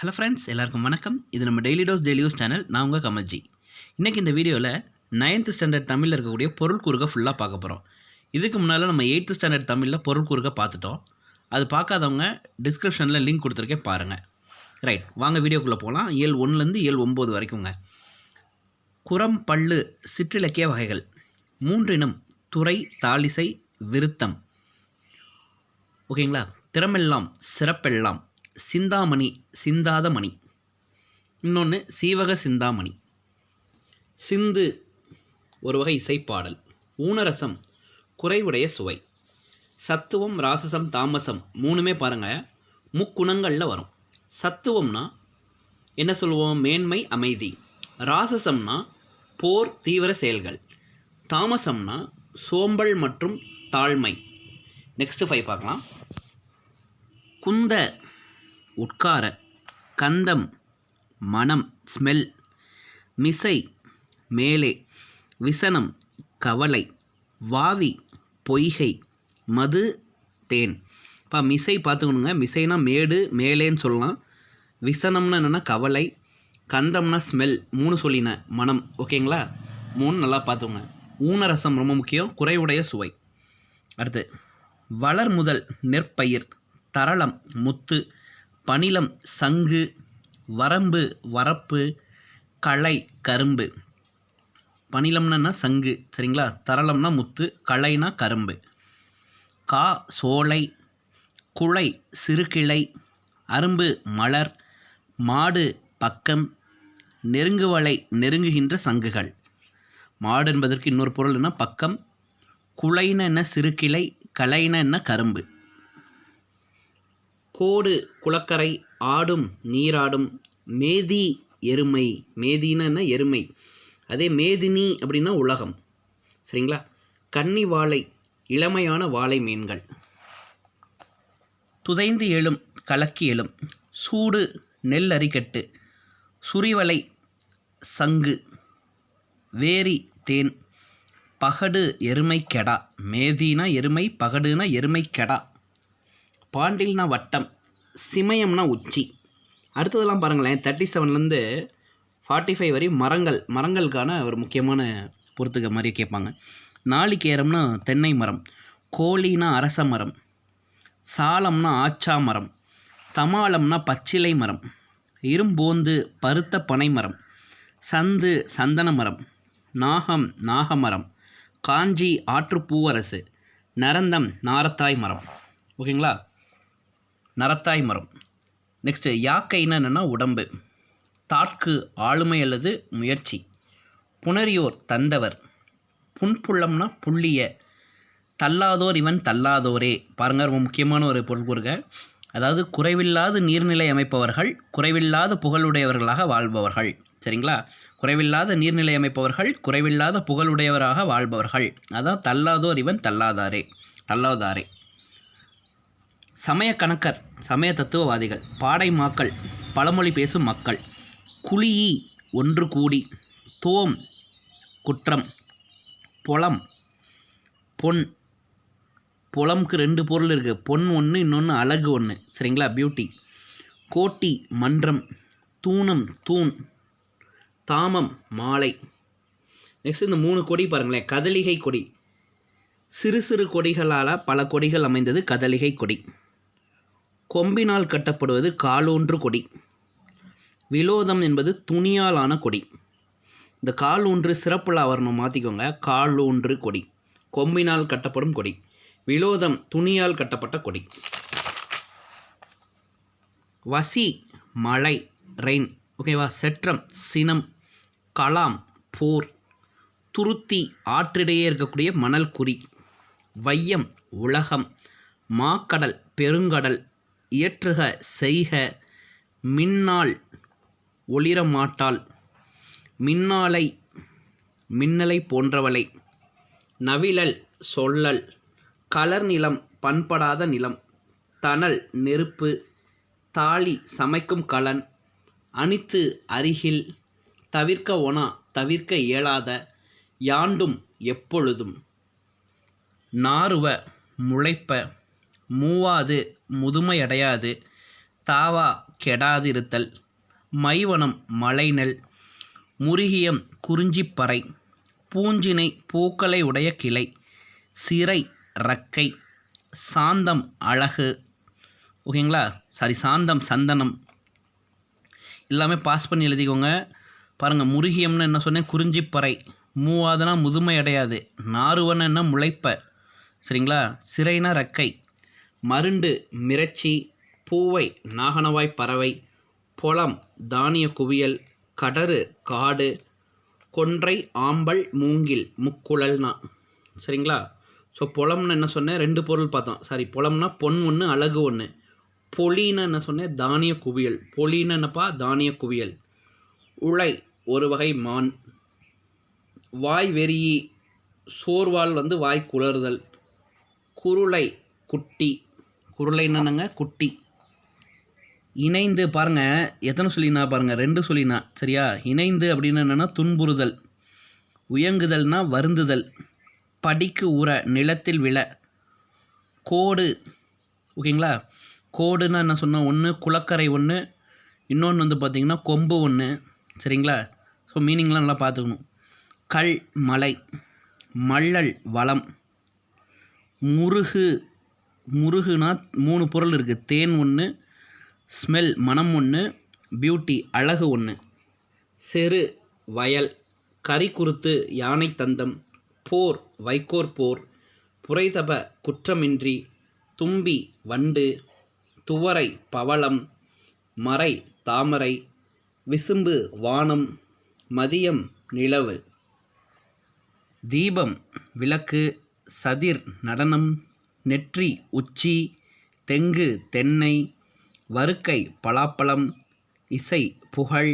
Hello friends எல்லாருக்கும் வணக்கம். இது நம்ம daily dose daily use channel நான் உங்கள் கமல்ஜி. இன்றைக்கி இந்த வீடியோவில் நைன்த் ஸ்டாண்டர்ட் தமிழில் இருக்கக்கூடிய பொருள் கூறுக ஃபுல்லாக பார்க்க போகிறோம் இதுக்கு முன்னால் நம்ம எயித்து ஸ்டாண்டர்ட் தமிழில் பொருள் கூறுக பார்த்துட்டோம். அது பார்க்காதவங்க டிஸ்கிரிப்ஷனில் லிங்க் கொடுத்துருக்கேன் பாருங்கள் ரைட் வாங்க வீடியோக்குள்ளே போகலாம் ஏழு ஒன்றுலேருந்து ஏழு ஒம்பது வரைக்குங்க. குரம் பல்லு சிற்றிலக்கிய வகைகள். மூன்றினம் துறை தாளிசை விருத்தம். ஓகேங்களா திறமெல்லாம் சிறப்பெல்லாம். சிந்தாமணி சிந்தாத மணி. இன்னொன்று சீவக சிந்தாமணி. சிந்து ஒரு வகை இசைப்பாடல். ஊனரசம் குறைவுடைய சுவை. சத்துவம் ராசசம் தாமசம் மூணுமே பாருங்கள் முக்குணங்களில் வரும். சத்துவம்னா என்ன சொல்லுவோம்? மேன்மை அமைதி. ராசசம்னா போர் தீவிர செயல்கள். தாமசம்னா சோம்பல் மற்றும் தாழ்மை. நெக்ஸ்ட் ஃபைவ் பார்க்கலாம். குந்த உட்கார கந்தம் மனம் ஸ்மெல் மிசை மேலே விசனம் கவலை வாவி பொய்கை மது தேன். இப்போ மிசை பார்த்துக்கணுங்க. மிசைனா மேடு மேலேன்னு சொல்லலாம். விசனம்னா என்னென்னா கவலை கந்தம்னா ஸ்மெல் மூணு சொல்லினேன் மனம். ஓகேங்களா? மூணு நல்லா பார்த்துக்கோங்க. ஊனரசம் ரொம்ப முக்கியம். குறைவுடைய சுவை. அடுத்து வளர் முதல் நெற்பயிர் தரளம் முத்து பணிலம் சங்கு வரம்பு வரப்பு களை கரும்பு. பணிலம்னா சங்கு சரிங்களா? தரளம்னா முத்து களைனா கரும்பு. கா சோலை குலை சிறுகிளை அரும்பு மலர் மாடு பக்கம் நெருங்குவலை நெருங்குகின்ற சங்குகள். மாடு என்பதற்கு இன்னொரு பொருள் என்ன? பக்கம். குளைன என்ன? சிறுகிளை களைன என்ன? கரும்பு. கோடு குளக்கரை ஆடும் நீராடும் மேதி எருமை. மேதினா என்ன எருமை. அதே மேதினி அப்படின்னா உலகம். சரிங்களா? கன்னி வாழை இளமையான வாழை மீன்கள். துதைந்து எழும் கலக்கி எழும். சூடு நெல் அரிக்கட்டு. சுரிவலை சங்கு. வேரி தேன். பகடு எருமை கெடா. மேதினா எருமை பகடுனா எருமை கெடா. பாண்டில்னா வட்டம். சிமயம்னா உச்சி. அடுத்ததெல்லாம் பாருங்களேன் தேர்ட்டி செவன்லேருந்து ஃபார்ட்டி ஃபைவ் வரை மரங்கள் மரங்களுக்கான ஒரு முக்கியமான பொறுத்துக்க மாதிரி கேட்பாங்க. நாளிகேரம்னா தென்னை மரம் கோழினா அரச மரம் சாலம்னா ஆச்சா மரம் தமாளம்னா பச்சிலை மரம் இரும்போந்து பருத்த பனை மரம் சந்து சந்தன மரம் நாகம் நாகமரம் காஞ்சி ஆற்றுப்பூவரசு நரந்தம் நாரத்தாய் மரம். ஓகேங்களா? நரத்தாய் மரம். நெக்ஸ்ட்டு யாக்கைன்னு என்னென்னா உடம்பு. தாட்கு ஆளுமை அல்லது முயற்சி. புனரியோர் தந்தவர். புன்புள்ளம்னா புள்ளிய. தள்ளாதோர் இவன் தள்ளாதோரே. பாருங்க ரொம்ப முக்கியமான ஒரு பொருள் கூறுக. அதாவது குறைவில்லாத நீர்நிலை அமைப்பவர்கள் குறைவில்லாத புகழுடையவர்களாக வாழ்பவர்கள். சரிங்களா? குறைவில்லாத நீர்நிலை அமைப்பவர்கள் குறைவில்லாத புகழுடையவராக வாழ்பவர்கள். அதான் தள்ளாதோர் இவன் தள்ளாதாரே. தள்ளாதாரே. சமய கணக்கர் சமய தத்துவவாதிகள் பாடை மாக்கள் பழமொழி பேசும் மக்கள் குழியி ஒன்று கூடி தோம் குற்றம் பொலம் பொன் புலம்க்கு ரெண்டு பொருள் இருக்குது பொன் ஒன்று இன்னொன்று அழகு ஒன்று சரிங்களா? பியூட்டி கோட்டி மன்றம் தூணம் தூண் தாமம் மாலை. நெக்ஸ்ட் இந்த மூணு கொடி பாருங்களேன். கதலிகை கொடி. சிறு சிறு கொடிகளால் பல கொடிகள் அமைந்தது கதலிகை கொடி. கொம்பினால் கட்டப்படுவது காலூன்று கொடி. விலோதம் என்பது துணியாலான கொடி. இந்த கால் ஊன்று சிறப்புல வரணும் மாற்றிக்கோங்க கால் ஊன்று கொடி. கொம்பினால் கட்டப்படும் கொடி. விலோதம் துணியால் கட்டப்பட்ட கொடி. வசி மழை ரெயின். ஓகேவா செற்றம் சினம் கலாம் போர். துருத்தி ஆற்றிடையே இருக்கக்கூடிய மணல் குறி. வையம் உலகம். மாக்கடல் பெருங்கடல். இயற்றுக செய்க மின்னால் ஒளிரமாட்டாள் மின்னாலை மின்னலை போன்றவளை. நவிழல் சொல்லல் கலர் நிலம் பண்படாத நிலம். தணல் நெருப்பு தாலி சமைக்கும் கலன். அணித்து அருகில் தவிர்க்க ஒனா தவிர்க்க இயலாத யாண்டும் எப்பொழுதும். நாறுவ முளைப்ப மூவாது முதுமையடையாது. தாவா கெடாதிருத்தல் மைவனம் மலைநெல். முருகியம் குறிஞ்சிப்பறை பூஞ்சினை பூக்களை உடைய கிளை. சிறை ரக்கை. சாந்தம் அழகு. ஓகேங்களா? சாரி சாந்தம் சந்தனம். எல்லாமே பாஸ் பண்ணி எழுதிக்கோங்க. பாருங்கள் முருகியம்னு என்ன சொன்னேன்? குறிஞ்சிப்பறை மூவாதனா முதுமை அடையாது நாறுவன என்ன? முளைப்ப. சரிங்களா? சிறைனா ரக்கை. மருண்டு மிரட்சி பூவை நாகனவாய் பறவை பொலம் தானிய குவியல் கடறு காடு கொன்றை ஆம்பல் மூங்கில் முக்குழல்னா. சரிங்களா? ஸோ பொலம்னு என்ன சொன்னேன்? ரெண்டு பொருள் பார்த்தோம். சாரி பொலம்னா பொன் ஒன்று அழகு ஒன்று பொலின்னு என்ன சொன்னேன்? தானிய குவியல். பொலின்னு என்னப்பா? தானிய குவியல். உலை ஒரு வகை மான். வாய் வெறியி சோர்வால் வந்து வாய் குளறுதல். குருளை குட்டி. குரலை என்னென்னங்க? குட்டி. இணைந்து பாருங்க. எத்தனை சொல்லினா பாருங்க. ரெண்டு சொல்லினா. சரியா? இணைந்து அப்படின்னு என்னென்னா துன்புறுதல். உயங்குதல்னா வருந்துதல். படிக்கு உர நிலத்தில் விழ. கோடு. ஓகேங்களா? கோடுன்னா என்ன சொன்னால் ஒன்று குளக்கரை ஒன்று இன்னொன்று வந்து பார்த்திங்கன்னா கொம்பு ஒன்று சரிங்களா? ஸோ மீனிங்லாம் நல்லா பார்த்துக்கணும் கல் மலை. மள்ளல் வளம். முருகு. முருகுனா மூணு பொருள் இருக்குது தேன் ஒன்று ஸ்மெல் மனம் ஒன்று பியூட்டி அழகு ஒன்று செரு வயல் கரிக்குறுத்து யானை தந்தம் போர் வைக்கோர் போர் புரைதப குற்றமின்றி தும்பி வண்டு துவரை பவளம் மறை தாமரை விசும்பு வானம் மதியம் நிலவு. தீபம் விளக்கு சதிர் நடனம் நெற்றி உச்சி தெங்கு தென்னை வருக்கை பலாப்பழம் இசை புகழ்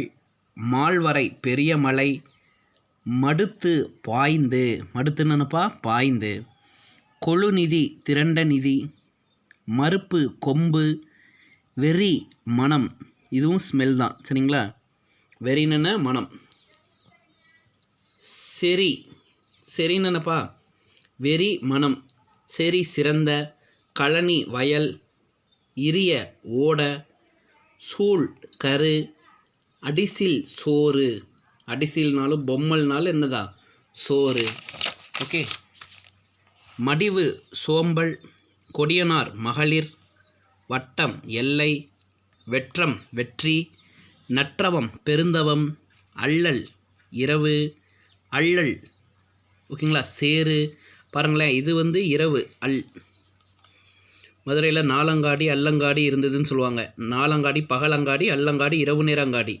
மால்வரை பெரிய மலை மடுத்து பாய்ந்து மடுத்துனப்பா பாய்ந்து. கொழுநிதி திரண்ட நிதி மறுப்பு கொம்பு வெறி மனம் இதுவும் ஸ்மெல் தான் சரிங்களா? வெறின்னு மனம் செரி. செரினப்பா வெறி மனம் செறி சிறந்த களனி வயல் இரிய ஓட சூழ் கரு அடிசில் சோறு. அடிசில்னாலும் பொம்மல்னாலும் என்னதான் சோறு. ஓகே. மடிவு சோம்பல் கொடியனார் மகளிர் வட்டம் எல்லை வெற்றம் வெற்றி நற்றவம் பெருந்தவம் அள்ளல் இரவு அள்ளல் ஓகேங்களா சேரு பாருங்களேன் இது வந்து இரவு அல். மதுரையில் நாலங்காடி அல்லங்காடி இருந்ததுன்னு சொல்லுவாங்க. நாலங்காடி பகலங்காடி அல்லங்காடி இரவு நேரங்காடி.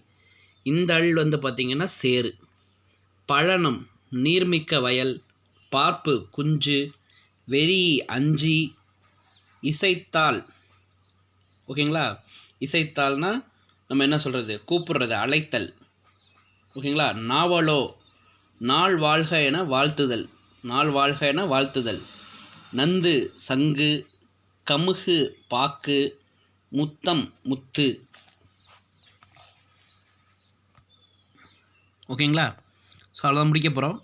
இந்த அல் வந்து பார்த்திங்கன்னா சேரு பழனம் நீர்மிக்க வயல் பார்ப்பு குஞ்சு வெறி அஞ்சி இசைத்தாள். ஓகேங்களா? இசைத்தாள்னா நம்ம என்ன சொல்கிறது கூப்பிடுறது அழைத்தல். ஓகேங்களா? நாவலோ நாள் வாழ்க என வாழ்த்துதல். நாள் வாழ்க என வாழ்த்துதல். நந்து சங்கு கமுகு பாக்கு முத்தம் முத்து. ஓகேங்களா? ஸோ அவ்வளோதான் முடிக்க போகிறோம்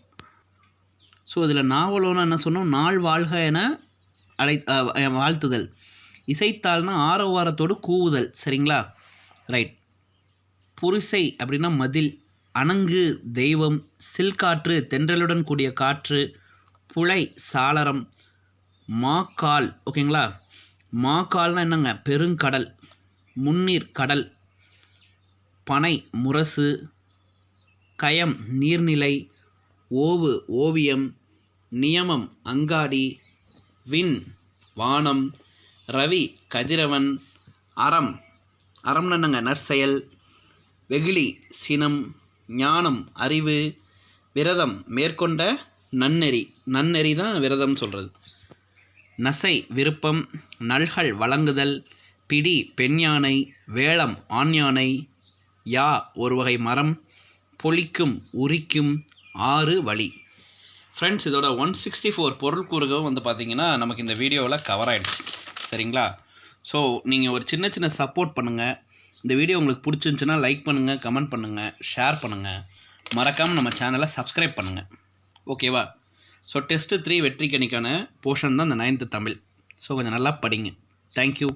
ஸோ இதில் நாவலோன்னு என்ன சொன்னோம்? நாள் வாழ்க என அழை வாழ்த்துதல். இசைத்தாள்னா ஆரவாரத்தோடு கூவுதல். சரிங்களா? ரைட். புரிசை அப்படின்னா மதில். அணங்கு தெய்வம் சில்காற்று தென்றலுடன் கூடிய காற்று. புழை சாளரம் மாக்கால் ஓகேங்களா மாக்கால்னால் என்னங்க? பெருங்கடல் முன்னீர் கடல் பனை முரசு கயம் நீர்நிலை ஓவு ஓவியம் நியமம் அங்காடி விண் வானம் ரவி கதிரவன் அறம். அறம்னு என்னங்க? நற்செயல் வெகுளி சினம் ஞானம் அறிவு விரதம் மேற்கொண்ட நன்னெறி. நன்னெறி தான் விரதம் சொல்கிறது நசை விருப்பம் நல்கள் வழங்குதல் பிடி பெண் யானை வேளம் ஆண் யானை யா ஒரு வகை மரம் பொழிக்கும் உரிக்கும் ஆறு வழி ஃப்ரெண்ட்ஸ் இதோட ஒன் சிக்ஸ்டி ஃபோர் பொருள் கூறுகவும் வந்து பார்த்திங்கன்னா நமக்கு இந்த வீடியோவில் கவர் ஆகிடுச்சு சரிங்களா? ஸோ நீங்கள் ஒரு சின்ன சின்ன சப்போர்ட் பண்ணுங்கள் இந்த வீடியோ உங்களுக்கு பிடிச்சிருந்துச்சுன்னா லைக் பண்ணுங்கள் கமெண்ட் பண்ணுங்கள் ஷேர் பண்ணுங்கள் மறக்காமல் நம்ம சேனலை சப்ஸ்கிரைப் பண்ணுங்கள் ஓகேவா ஸோ டெஸ்ட்டு த்ரீ வெற்றிக்கணிக்கான போர்ஷன் தான் இந்த நைன்த்து தமிழ். ஸோ கொஞ்சம் நல்லா படிங்க. தேங்க்யூ